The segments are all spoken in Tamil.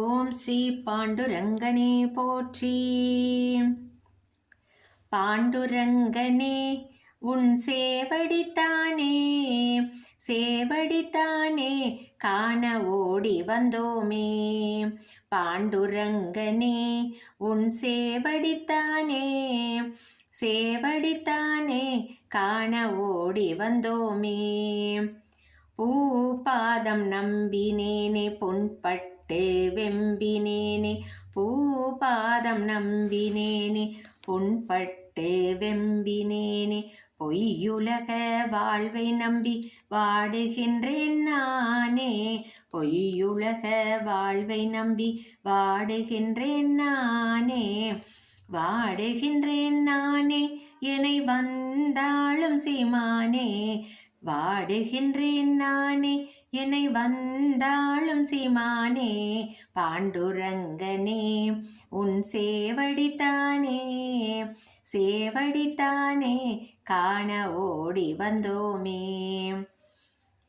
ஓம் ஸ்ரீ பாண்டுரங்கனே போற்றி. பாண்டுரங்கனே உன் சேவடித்தானே சேவடித்தானே காண ஓடி வந்தோமே. பாண்டுரங்கனே உன் சேவடித்தானே சேவடித்தானே காண ஓடி வந்தோமே. பூ பாதம் நம்பினேனே பொன்பட்டு பட்டே வெம்பினேனே பூபாதம் நம்பினேனே புண்பட்டே வெம்பினேனே பொய்யுலக வாழ்வை நம்பி வாடுகின்றேன் நானே பொய்யுலக வாழ்வை நம்பி வாடுகின்றேன் நானே வாடுகின்றேன் நானே என்னை வந்தாலும் சீமானே வாடுகின்றேன் நானே என்னை வந்தாலும் சீமானே பாண்டுரங்கனே உன் சேவடித்தானே சேவடித்தானே காண ஓடி வந்தோமே.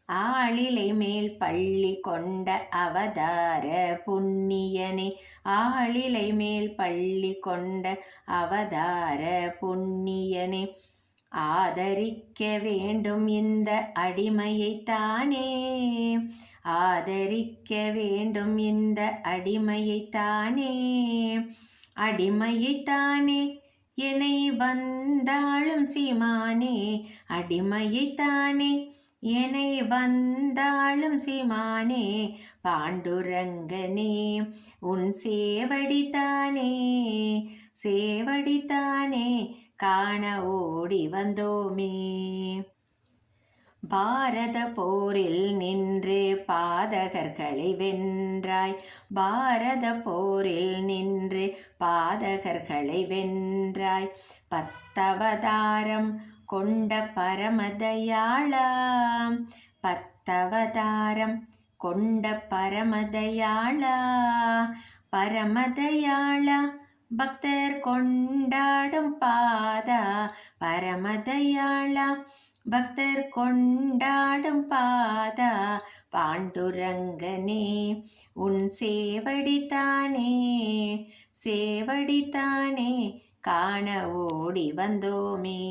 ஆளிலை மேல் பள்ளி கொண்ட அவதார புண்ணியனே ஆளிலை மேல் பள்ளி கொண்ட அவதார புண்ணியனே ஆதரிக்க வேண்டும் இந்த அடிமையைத்தானே ஆதரிக்க வேண்டும் இந்த அடிமையைத்தானே அடிமையைத்தானே என்னை வந்தாலும் சீமானே. அடிமையைத்தானே என்னை வந்தாலும் சீமானே. பாண்டுரங்கனே உன் சேவடித்தானே சேவடித்தானே காண ஓடி வந்தோமே. பாரத போரில் நின்று பாதகர்களை வென்றாய். பாரத போரில் நின்று பாதகர்களை வென்றாய். பத்தவதாரம் கொண்ட பரமதயாளா பத்தவதாரம் கொண்ட பரமதயாளா. பரமதயாளா பக்தர். கொண்டாடும் பாதா பரமதயாளா பக்தர் கொண்டாடும் பாதா பாண்டுரங்கனே உன் சேவடித்தானே சேவடித்தானே காண ஓடி வந்தோமே.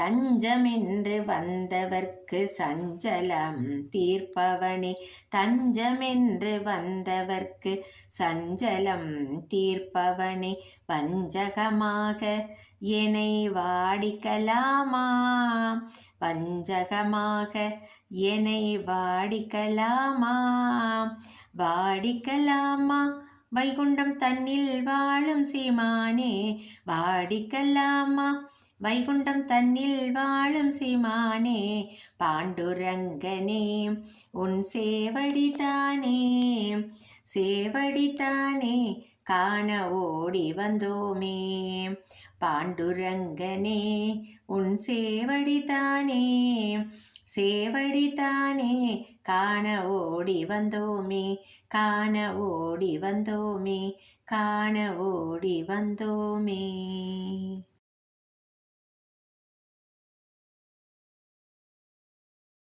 தஞ்சமென்று வந்தவர்க்கு சஞ்சலம் தீர்ப்பவனே. தஞ்சமென்று வந்தவர்க்கு சஞ்சலம் தீர்ப்பவனே. வஞ்சகமாக என்னை வாடிக்கலாமா? வஞ்சகமாக என்னை வாடிக்கலாமா? வாடிக்கலாமா? வைகுண்டம் தன்னில் வாழும் சீமானே. வாடிக்கலாமா? வைகுண்டம் தன்னில் வாழும் சீமானே பாண்டுரங்கனே உன் சேவடிதானே சேவடிதானே காண ஓடி வந்தோமே. பாண்டுரங்கனே உன் சேவடிதானே சேவடிதானே காண ஓடி வந்தோமே காண ஓடி வந்தோமே காண ஓடி வந்தோமே.